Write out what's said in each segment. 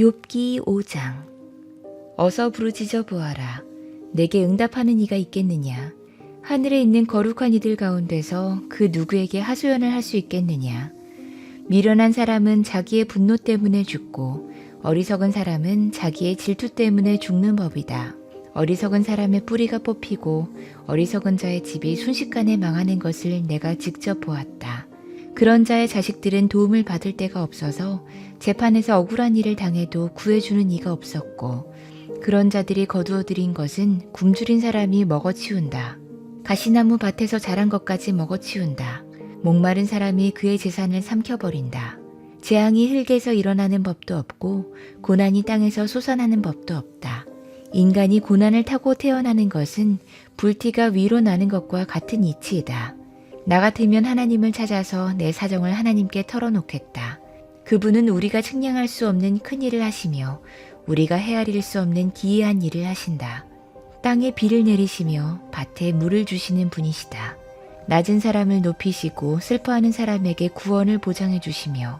욥기 5장 어서 부르짖어 보아라 내게 응답하는 이가 있겠느냐 하늘에 있는 거룩한 이들 가운데서 그 누구에게 하소연을 할 수 있겠느냐 미련한 사람은 자기의 분노 때문에 죽고 어리석은 사람은 자기의 질투 때문에 죽는 법이다. 어리석은 사람의 뿌리가 뽑히고 어리석은 자의 집이 순식간에 망하는 것을 내가 직접 보았다. 그런 자의 자식들은 도움을 받을 데가 없어서 재판에서 억울한 일을 당해도 구해주는 이가 없었고 그런 자들이 거두어 들인 것은 굶주린 사람이 먹어치운다. 가시나무 밭에서 자란 것까지 먹어치운다. 목마른 사람이 그의 재산을 삼켜버린다. 재앙이 흙에서 일어나는 법도 없고 고난이 땅에서 솟아나는 법도 없다. 인간이 고난을 타고 태어나는 것은 불티가 위로 나는 것과 같은 이치이다. 나 같으면 하나님을 찾아서 내 사정을 하나님께 털어놓겠다. 그분은 우리가 측량할 수 없는 큰 일을 하시며 우리가 헤아릴 수 없는 기이한 일을 하신다. 땅에 비를 내리시며 밭에 물을 주시는 분이시다. 낮은 사람을 높이시고 슬퍼하는 사람에게 구원을 보장해 주시며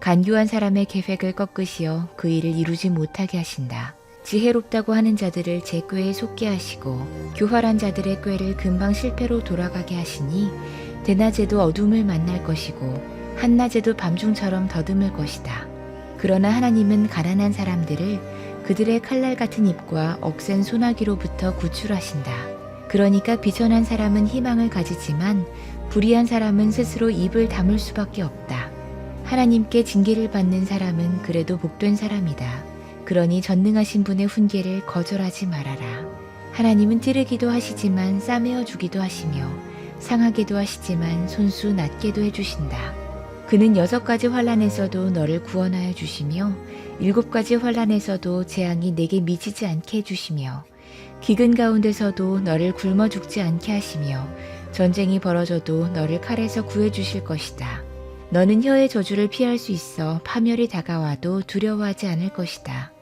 간교한 사람의 계획을 꺾으시어 그 일을 이루지 못하게 하신다. 지혜롭다고 하는 자들을 제 꾀에 속게 하시고 교활한 자들의 꾀를 금방 실패로 돌아가게 하시니 대낮에도 어둠을 만날 것이고 한낮에도 밤중처럼 더듬을 것이다. 그러나 하나님은 가난한 사람들을 그들의 칼날 같은 입과 억센 소나기로부터 구출하신다. 그러니까 비천한 사람은 희망을 가지지만 불의한 사람은 스스로 입을 다물 수밖에 없다. 하나님께 징계를 받는 사람은 그래도 복된 사람이다. 그러니 전능하신 분의 훈계를 거절하지 말아라. 하나님은 찌르기도 하시지만 싸매어 주기도 하시며 상하게도 하시지만 손수 낮게도 해주신다. 그는 여섯 가지 환란에서도 너를 구원하여 주시며 일곱 가지 환란에서도 재앙이 내게 미치지 않게 해주시며 기근 가운데서도 너를 굶어 죽지 않게 하시며 전쟁이 벌어져도 너를 칼에서 구해 주실 것이다. 너는 혀의 저주를 피할 수 있어 파멸이 다가와도 두려워하지 않을 것이다.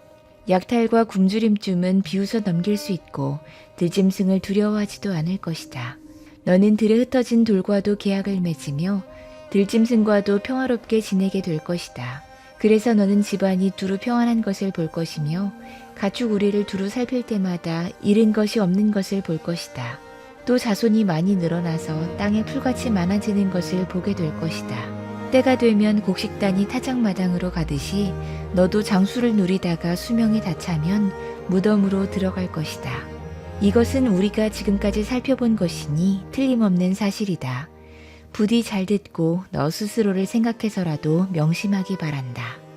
약탈과 굶주림쯤은 비웃어 넘길 수 있고 들짐승을 두려워하지도 않을 것이다. 너는 들에 흩어진 돌과도 계약을 맺으며 들짐승과도 평화롭게 지내게 될 것이다. 그래서 너는 집안이 두루 평안한 것을 볼 것이며 가축 우리를 두루 살필 때마다 잃은 것이 없는 것을 볼 것이다. 또 자손이 많이 늘어나서 땅에 풀같이 많아지는 것을 보게 될 것이다. 때가 되면 곡식단이 타작마당으로 가듯이 너도 장수를 누리다가 수명이 다 차면 무덤으로 들어갈 것이다. 이것은 우리가 지금까지 살펴본 것이니 틀림없는 사실이다. 부디 잘 듣고 너 스스로를 생각해서라도 명심하기 바란다.